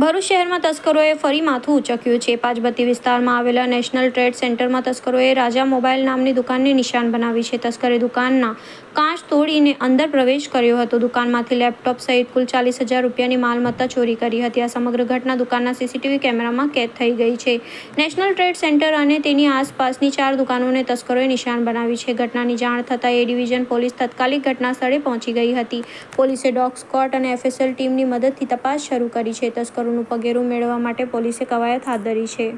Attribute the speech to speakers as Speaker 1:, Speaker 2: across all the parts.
Speaker 1: ભરૂચ શહેરમાં તસ્કરોએ ફરી માથું ઉચક્યું છે. પાંચબત્તી વિસ્તારમાં આવેલા નેશનલ ટ્રેડ સેન્ટરમાં તસ્કરોએ રાજા મોબાઈલ નામની દુકાનને નિશાન બનાવી છે. તસ્કરે દુકાનના કાચ તોડીને અંદર પ્રવેશ કર્યો હતો. દુકાનમાંથી લેપટોપ સહિત કુલ ચાલીસ હજાર રૂપિયાની માલમત્તા ચોરી કરી હતી. આ સમગ્ર ઘટના દુકાનના સીસીટીવી કેમેરામાં કેદ થઈ ગઈ છે. નેશનલ ટ્રેડ સેન્ટર અને તેની આસપાસની ચાર દુકાનોને તસ્કરોએ નિશાન બનાવી છે. ઘટનાની જાણ થતાં એ ડિવિઝન પોલીસ તાત્કાલિક ઘટના સ્થળે પહોંચી ગઈ હતી. પોલીસે ડોગ સ્કોટ અને એફએસએલ ટીમની મદદથી તપાસ શરૂ કરી છે. દારૂનું પગેરું મેળવવા માટે પોલીસે કવાયત હાથ ધરી છે.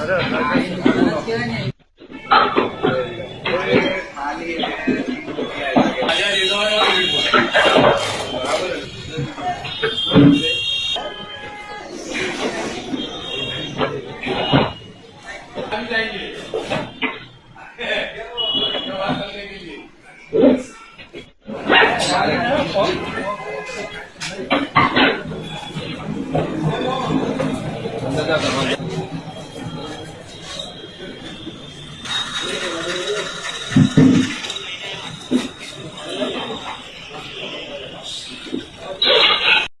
Speaker 1: અરે Gracias. Thank you.